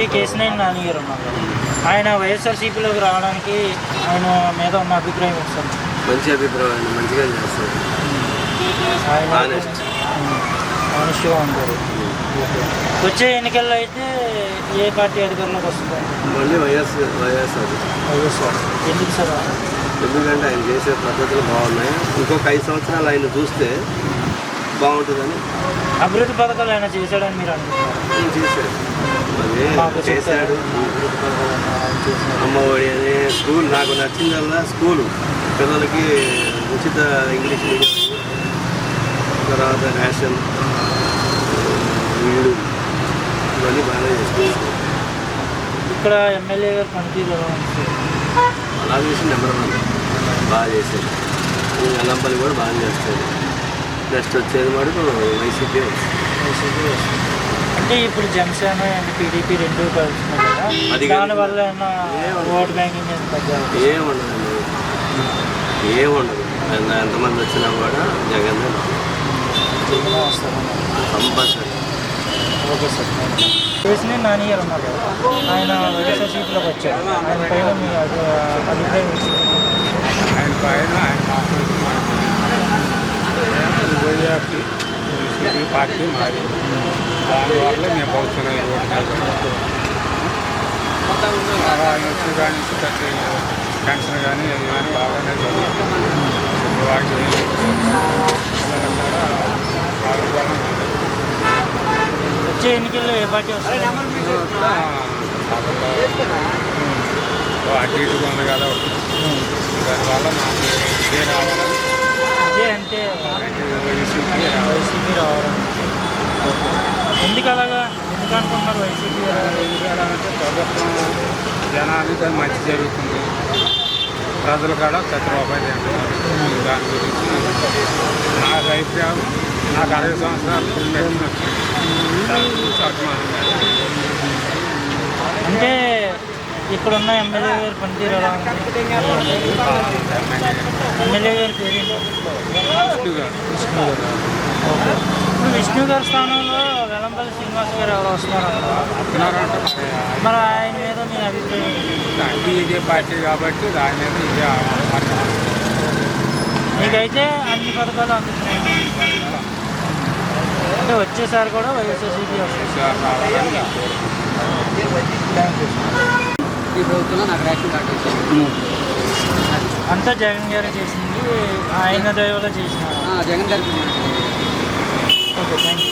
MP Kesineni Nani గారు ఉన్నారు. ఆయన వైఎస్ఆర్సీపీలోకి రావడానికి ఆయన మీద ఉన్న అభిప్రాయం ఇస్తుంది మంచి అభిప్రాయం మంచిగా చేస్తారు. ఆయన ఉంటారు. వచ్చే ఎన్నికల్లో అయితే ఏ పార్టీ అధికారంలోకి వస్తుంది? మళ్ళీ వైఎస్ వైఎస్ఆర్ వైఎస్ఆర్ ఎందుకు సార్? ఎందుకంటే ఆయన చేసే పద్ధతులు బాగున్నాయి. ఇంకొక ఐదు సంవత్సరాలు ఆయన చూస్తే బాగుంటుందని అభివృద్ధి పథకాలు ఆయన చేశాడని మీరు అనుకుంటున్నారు? ఆయన చేశాడు? చేశాడు. అమ్మఒడి అనే స్కూల్ నాకు నచ్చిందల్లా స్కూలు. పిల్లలకి ఉచిత ఇంగ్లీష్ మీడియం తర్వాత రేషన్ ఇల్లు ఇవన్నీ బాగానే చేస్తాను ఇక్కడ ఎమ్మెల్యే గారు పనితీరు అలా చేసి నెంబర్ వన్. బాగా చేశాడు. ఈ అల్లంపల్లి కూడా బాగా చేస్తాడు. నెక్స్ట్ వచ్చేది మటుకు వైసీపీ. అంటే ఇప్పుడు జనసేన అండ్ టీడీపీ రెండు కలుస్తున్నాయి అది కదా. కానీ దానివల్ల. ఓట్ బ్యాంకింగ్ ఏముండదండి ఏముండదు ఎంత- ఎంతమంది వచ్చినా కూడా Jagan compulsory. Okay sir. Nani గారు ఉన్నారు కదా ఆయన వైఎస్ఆర్సీపీలోకి వచ్చారు. ఆయన పైన మీ అభిప్రాయం? ఆయన పైన ఆయన పార్టీ మాది. దానివల్ల మేము పోతున్నాం ఈ రోడ్డు వచ్చి కానీ పెన్షన్ కానీ అది కానీ బాగానే బాగా వచ్చే ఎన్నికల్లో ఏ పార్టీ అటు ఇటుగా ఉంది కదా. దానివల్ల మాకు ఇదే రావాలని ఇదే అంటే వైసీపీ రావాలి వైసీపీ రావాలని ఎందుకు అలాగా ఎందుకు అనుకుంటున్నారు వైసీపీ రావాలి? ప్రభుత్వం జనానికి మంచి జరుగుతుంది. ప్రజలు కూడా ప్రతి రూపాయలు తింటున్నారు. దాని గురించి నాకు అభిప్రాయం. నాకు అరవై సంవత్సరాలు పిల్లలు దాని గురించి అభిమానంగా అంటే ఇక్కడున్న ఎమ్మెల్యే గారి పనితీరు ఎలా ఉంది? ఎమ్మెల్యే గారి పేరు? విష్ణు గారు. ఇప్పుడు విష్ణు స్థానంలో వెల్లంపల్లి శ్రీనివాస్ గారు ఎవరు వస్తున్నారంట. ఉన్నారంటే మరి ఆయన మీద మీ అభిప్రాయం ఇదే పార్టీ కాబట్టి దాని మీద ఇదే మీకైతే అన్ని పథకాలు అందుతున్నాయి అంటే వచ్చేసారి కూడా వైఎస్ఆర్సీపీ వస్తుంది. నాకు రేషన్ కార్డు అంతా జగన్ గారు చేసింది ఆయన దయవల్ల చేసినారు? ఆ, జగన్ గారికి ఓకే థ్యాంక్ యూ